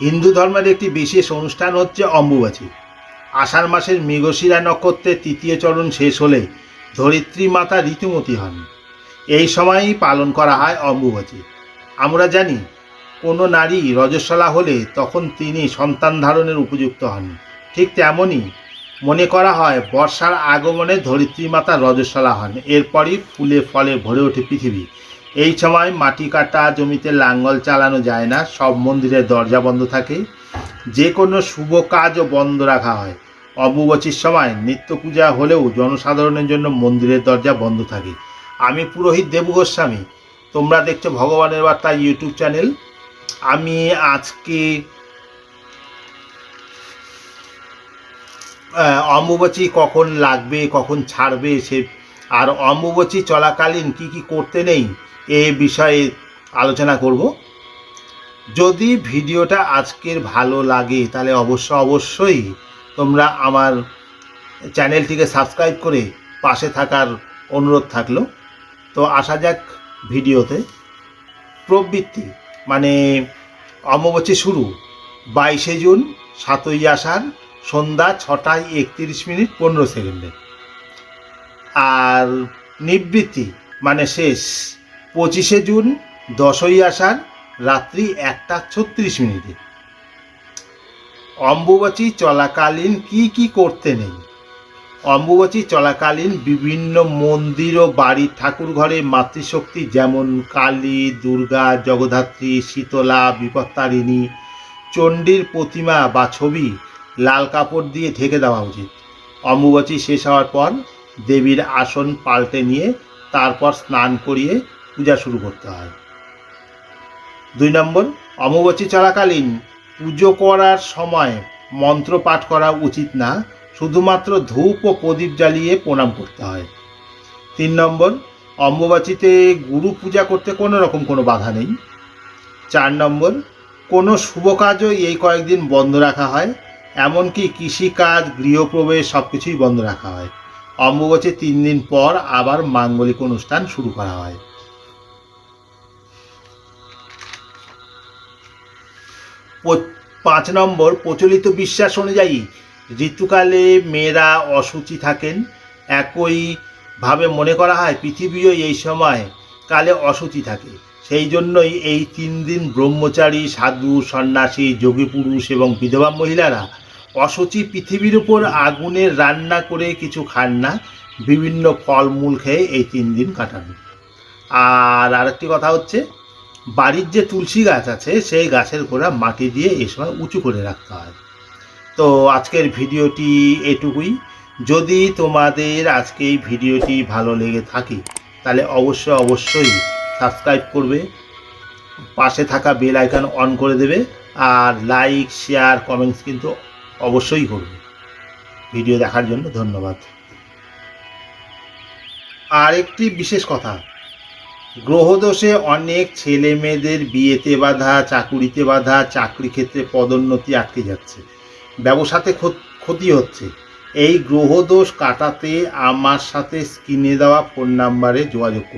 হিন্দু ধর্মের একটি বিশেষ অনুষ্ঠান হচ্ছে অম্বুবাচী। আষাঢ় মাসের মৃগশিরা নক্ষত্রের তৃতীয় চরণ শেষ হলে ধরিত্রী মাতা ঋতুমতী হন। এই সময়ই পালন করা হয় অম্বুবাচী। আমরা জানি, কোনো নারী রজস্বলা হলে তখন তিনি সন্তান ধারণের উপযুক্ত হন। ঠিক তেমনই মনে করা হয়, বর্ষার আগমনে ধরিত্রী মাতা রজস্বলা হন। এরপরই ফুলে ফলে ভরে ওঠে পৃথিবী। এই সময় মাটি কাটা, জমিতে লাঙ্গল চালানো যায় না, সব মন্দিরের দরজা বন্ধ থাকে। যে কোনো শুভ কাজও বন্ধ রাখা হয়। অম্বুবাচীর সময় নিত্য পূজা হলেও জনসাধারণের জন্য মন্দিরের দরজা বন্ধ থাকে। আমি পুরোহিত দেবু গোস্বামী। তোমরা দেখছ ভগবানের বার্তা ইউটিউব চ্যানেল। আমি আজকে অম্বুবাচী কখন লাগবে, কখন ছাড়বে সে আর অম্বুবাচী চলাকালীন কি কি করতে নেই, এ বিষয়ে আলোচনা করব। যদি ভিডিওটা আজকের ভালো লাগে, তাহলে অবশ্য অবশ্যই তোমরা আমার চ্যানেলটিকে সাবস্ক্রাইব করে পাশে থাকার অনুরোধ থাকল। তো আসা যাক ভিডিওতে। প্রবৃত্তি মানে অমাবস্যা শুরু। বাইশে জুন, সাতই আষাঢ়, সন্ধ্যা ছটায় একত্রিশ মিনিট পনেরো সেকেন্ডে। আর নিবৃত্তি মানে শেষ। পঁচিশে জুন, দশই আষাঢ়, রাত্রি একটা ছত্রিশ মিনিটে। অম্বুবাচী চলাকালীন কি কি করতে নেই? অম্বুবাচী চলাকালীন বিভিন্ন মন্দির ও বাড়ির ঠাকুর ঘরে মাতৃশক্তি যেমন কালী, দুর্গা, জগদ্ধাত্রী, শীতলা, বিপত্তারিণী, চণ্ডীর প্রতিমা বা ছবি লাল কাপড় দিয়ে ঢেকে দেওয়া উচিত। অম্বুবাচী শেষ হওয়ার পর দেবীর আসন পাল্টে নিয়ে তারপর স্নান করিয়ে পূজা শুরু করতে হয়। দুই নম্বর, অমাবস্যী চলাকালীন পুজো করার সময় মন্ত্র পাঠ করা উচিত না, শুধুমাত্র ধূপ ও প্রদীপ জ্বালিয়ে প্রণাম করতে হয়। তিন নম্বর অম্বুবাচীতে গুরু পূজা করতে কোনো রকম কোনো বাধা নেই। চার নম্বর, কোনো শুভ কাজও এই কয়েকদিন বন্ধ রাখা হয়, এমনকি কৃষিকাজ, গৃহপ্রবেশ সব কিছুই বন্ধ রাখা হয়। অম্বুবাচী তিন দিন পর আবার মাঙ্গলিক অনুষ্ঠান শুরু করা হয়। পাঁচ নম্বর, প্রচলিত বিশ্বাস অনুযায়ী ঋতুকালে মেয়েরা অসুচি থাকেন। একইভাবে মনে করা হয় পৃথিবীও এই সময় কালে অসুচি থাকে। সেই জন্যই এই তিন দিন ব্রহ্মচারী, সাধু, সন্ন্যাসী, যোগী পুরুষ এবং বিধবা মহিলারা অসুচি পৃথিবীর উপর আগুনের রান্না করে কিছু খান না, বিভিন্ন ফলমূল খেয়ে এই তিন দিন কাটান। আর আরেকটি কথা হচ্ছে, বাড়ির যে তুলসী গাছ আছে, সেই গাছের গোড়া মাটি দিয়ে এই সময় উঁচু করে রাখতে হয়। তো আজকের ভিডিওটি এটুকুই। যদি তোমাদের আজকে এই ভিডিওটি ভালো লেগে থাকে, তাহলে অবশ্যই অবশ্যই সাবস্ক্রাইব করবে, পাশে থাকা বেল আইকন অন করে দেবে, আর লাইক, শেয়ার, কমেন্টস কিন্তু অবশ্যই করবে। ভিডিও দেখার জন্য ধন্যবাদ। আর একটি বিশেষ কথা। গ্রহদোষে অনেক ছেলে মেয়েদের বিয়েতে বাধা, চাকুরিতে বাধা, চাকরি ক্ষেত্রে পদোন্নতি আটকে যাচ্ছে। ব্যবসাতে ক্ষতি হচ্ছে। এই গ্রহদোষ কাটাতে আমার সাথে স্ক্রিনে দেওয়া ফোন নাম্বারে যোগাযোগ করুন।